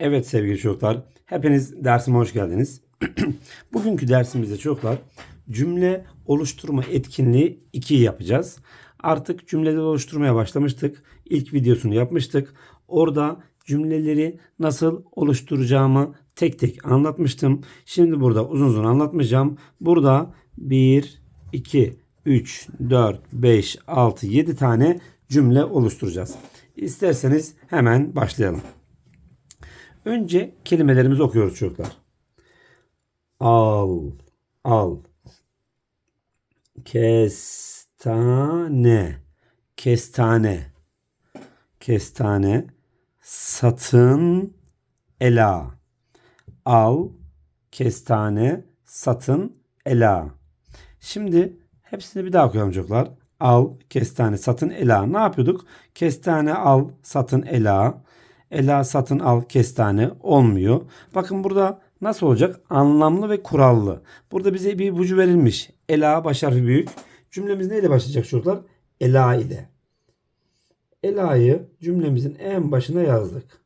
Evet sevgili çocuklar, hepiniz dersime hoş geldiniz. Bugünkü dersimizde çocuklar cümle oluşturma etkinliği 2'yi yapacağız. Artık cümleleri oluşturmaya başlamıştık. İlk videosunu yapmıştık. Orada cümleleri nasıl oluşturacağımı tek tek anlatmıştım. Şimdi burada uzun uzun anlatmayacağım. Burada 1, 2, 3, 4, 5, 6, 7 tane cümle oluşturacağız. İsterseniz hemen başlayalım. Önce kelimelerimizi okuyoruz çocuklar. Al, al. Kestane, kestane, kestane. Satın, ela. Al, kestane, satın, ela. Şimdi hepsini bir daha okuyalım çocuklar. Al, kestane, satın, ela. Ne yapıyorduk? Kestane al, satın, ela. Ela satın al kestane olmuyor. Bakın burada nasıl olacak? Anlamlı ve kurallı. Burada bize bir ipucu verilmiş. Ela baş harfi büyük. Cümlemiz neyle başlayacak çocuklar? Ela ile. Ela'yı cümlemizin en başına yazdık.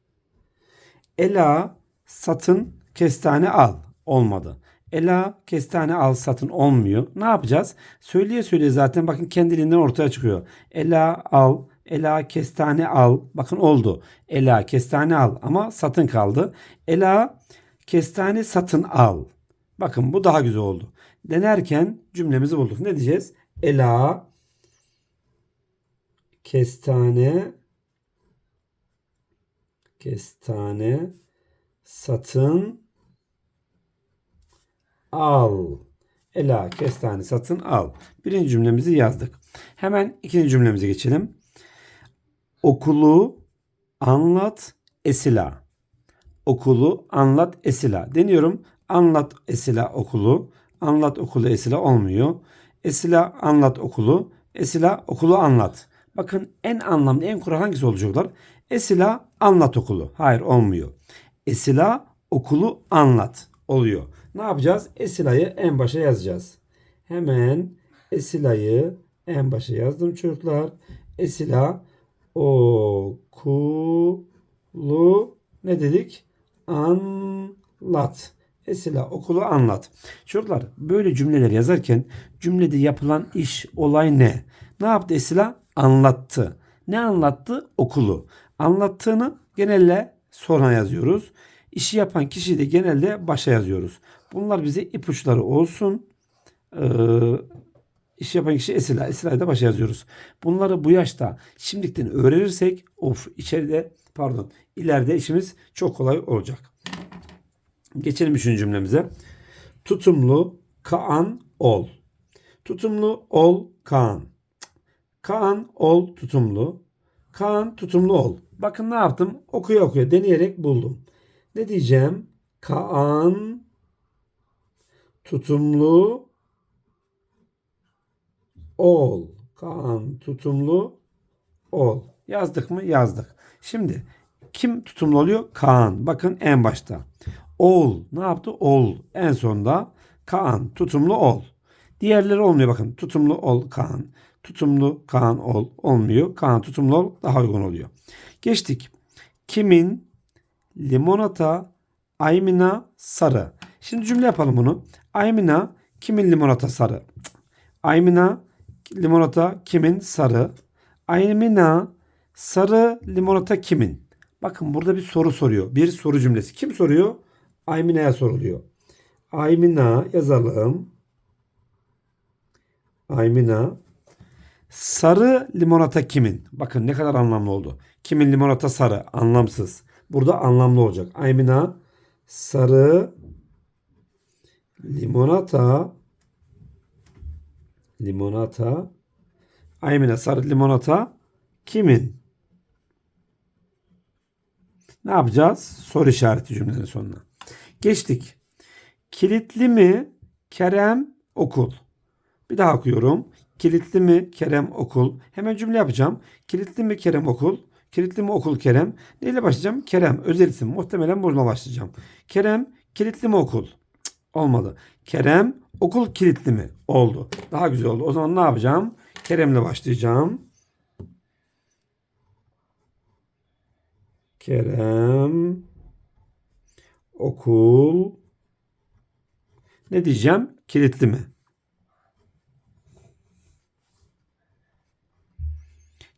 Ela satın kestane al. Olmadı. Ela kestane al satın olmuyor. Ne yapacağız? Söyleye söyleye zaten bakın kendiliğinden ortaya çıkıyor. Ela al Ela kestane al. Bakın oldu. Ela kestane al ama satın kaldı. Ela kestane satın al. Bakın bu daha güzel oldu. Denerken cümlemizi bulduk. Ne diyeceğiz? Ela kestane kestane satın al. Ela kestane satın al. Birinci cümlemizi yazdık. Hemen ikinci cümlemize geçelim. Okulu anlat Esila. Okulu anlat Esila. Deniyorum. Anlat Esila okulu. Anlat okulu Esila olmuyor. Esila anlat okulu. Esila okulu anlat. Bakın en anlamlı en kural hangisi olacaklar? Esila anlat okulu. Hayır olmuyor. Esila okulu anlat oluyor. Ne yapacağız? Esila'yı en başa yazacağız. Hemen Esila'yı en başa yazdım çocuklar. Esila okulu ne dedik? Anlat. Esila okulu anlat. Çocuklar böyle cümleler yazarken cümlede yapılan iş, olay ne? Ne yaptı Esila? Anlattı. Ne anlattı? Okulu. Anlattığını genelde sona yazıyoruz. İşi yapan kişiyi de genelde başa yazıyoruz. Bunlar bize ipuçları olsun. Ee, iş yapan kişi Esila. Esila'yı da başa yazıyoruz. Bunları bu yaşta şimdikten öğrenirsek of içeride pardon ileride işimiz çok kolay olacak. Geçelim üçüncü cümlemize. Tutumlu Kaan ol. Tutumlu ol Kaan. Kaan ol tutumlu. Kaan tutumlu ol. Bakın ne yaptım? Okuya okuya deneyerek buldum. Ne diyeceğim? Kaan tutumlu ol. Kaan tutumlu ol. Yazdık mı? Yazdık. Şimdi kim tutumlu oluyor? Kaan. Bakın en başta. Ol. Ne yaptı? Ol. En sonda Kaan tutumlu ol. Diğerleri olmuyor bakın. Tutumlu ol Kaan. Tutumlu Kaan ol. Olmuyor. Kaan tutumlu ol daha uygun oluyor. Geçtik. Kimin limonata Aymina sarı. Şimdi cümle yapalım bunu. Aymina kimin limonata sarı? Aymina limonata kimin sarı? Aymina sarı limonata kimin? Bakın burada bir soru soruyor. Bir soru cümlesi. Kim soruyor? Aymina'ya soruluyor. Aymina yazalım. Aymina sarı limonata kimin? Bakın ne kadar anlamlı oldu. Kimin limonata sarı? Anlamsız. Burada anlamlı olacak. Aymina sarı limonata limonata Aymina sarı limonata kimin? Ne yapacağız? Soru işareti cümlenin sonuna. Geçtik. Kilitli mi Kerem okul? Bir daha okuyorum. Kilitli mi Kerem okul? Hemen cümle yapacağım. Kilitli mi Kerem okul? Kilitli mi okul Kerem? Neyle başlayacağım? Kerem özel isim. Muhtemelen bununla başlayacağım. Kerem kilitli mi okul? Cık, olmadı. Kerem okul kilitli mi? Oldu. Daha güzel oldu. O zaman ne yapacağım? Kerem'le başlayacağım. Kerem Okul ne diyeceğim? Kilitli mi?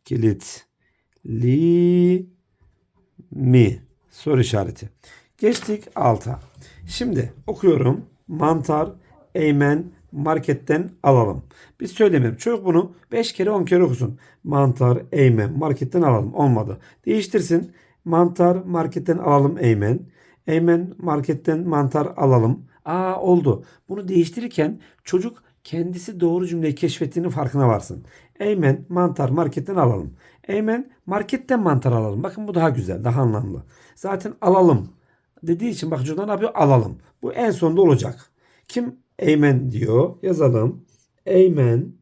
Kilitli mi? Soru işareti. Geçtik alta. Şimdi okuyorum. Mantar, eğmen, marketten alalım. Biz söylemiyorum. Çocuk bunu 5 kere 10 kere okusun. Mantar, eğmen, marketten alalım. Olmadı. Değiştirsin. Mantar, marketten alalım eğmen. Eğmen, marketten mantar alalım. Aa oldu. Bunu değiştirirken çocuk kendisi doğru cümleyi keşfettiğinin farkına varsın. Eymen mantar marketten alalım. Eymen marketten mantar alalım. Bakın bu daha güzel, daha anlamlı. Zaten alalım dediği için bak çocuklar ne yapıyor? Alalım. Bu en sonunda olacak. Kim Eymen diyor? Yazalım. Eymen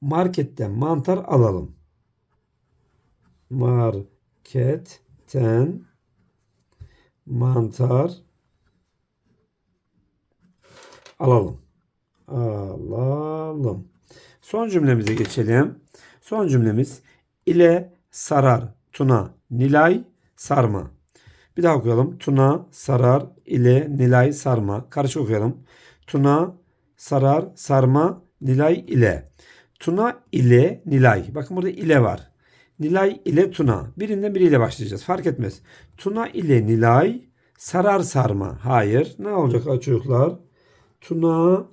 marketten mantar alalım. Marketten mantar alalım. Alalım. Son cümlemize geçelim. Son cümlemiz ile sarar Tuna Nilay sarma. Bir daha okuyalım. Tuna sarar ile Nilay sarma. Karışık okuyalım. Tuna sarar sarma Nilay ile. Tuna ile Nilay. Bakın burada ile var. Nilay ile Tuna. Birinden biriyle başlayacağız. Fark etmez. Tuna ile Nilay sarar sarma. Hayır. Ne olacak çocuklar? Tuna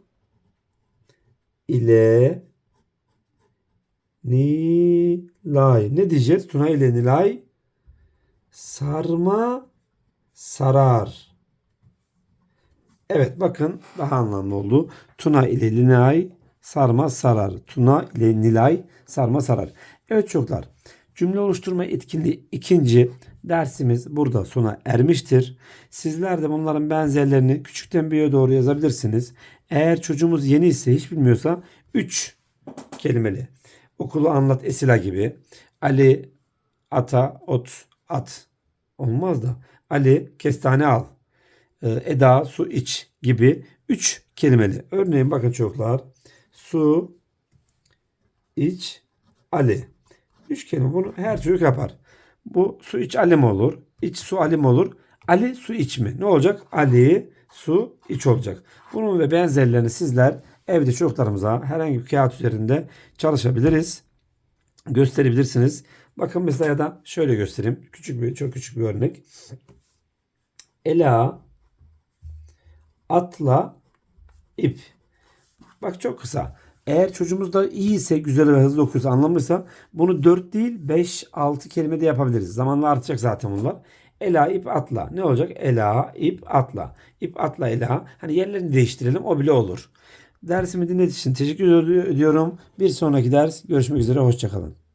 ile Nilay. Ne diyeceğiz? Tuna ile Nilay sarma sarar. Evet bakın daha anlamlı oldu. Tuna ile Nilay sarma sarar. Tuna ile Nilay sarma sarar. Evet çocuklar cümle oluşturma etkinliği ikinci dersimiz burada sona ermiştir. Sizler de bunların benzerlerini küçükten büyüğe doğru yazabilirsiniz. Eğer çocuğumuz yeni ise hiç bilmiyorsa 3 kelimeli. Okulu anlat Esila gibi. Ali ata ot at. Olmaz da. Ali kestane al. Ee, Eda su iç gibi 3 kelimeli. Örneğin bakın çocuklar. Su iç Ali. Üç kelime bunu her çocuk yapar. Bu su iç Ali mi olur? İç su Ali mi olur? Ali su iç mi? Ne olacak? Ali su iç olacak. Bunun ve benzerlerini sizler evde çocuklarımıza herhangi bir kağıt üzerinde çalışabiliriz. Gösterebilirsiniz. Bakın mesela ya da şöyle göstereyim. Küçük bir çok küçük bir örnek. Ela atla ip. Bak çok kısa. Eğer çocuğumuz da iyi ise, güzel ve hızlı okuyorsa, anlamlıysa bunu 4 değil 5, 6 kelime de yapabiliriz. Zamanla artacak zaten bunlar. Ela ip atla. Ne olacak? Ela ip atla. İp atla ela. Hani yerlerini değiştirelim o bile olur. Dersimi dinlediğiniz için teşekkür ediyorum. Bir sonraki ders görüşmek üzere. Hoşçakalın.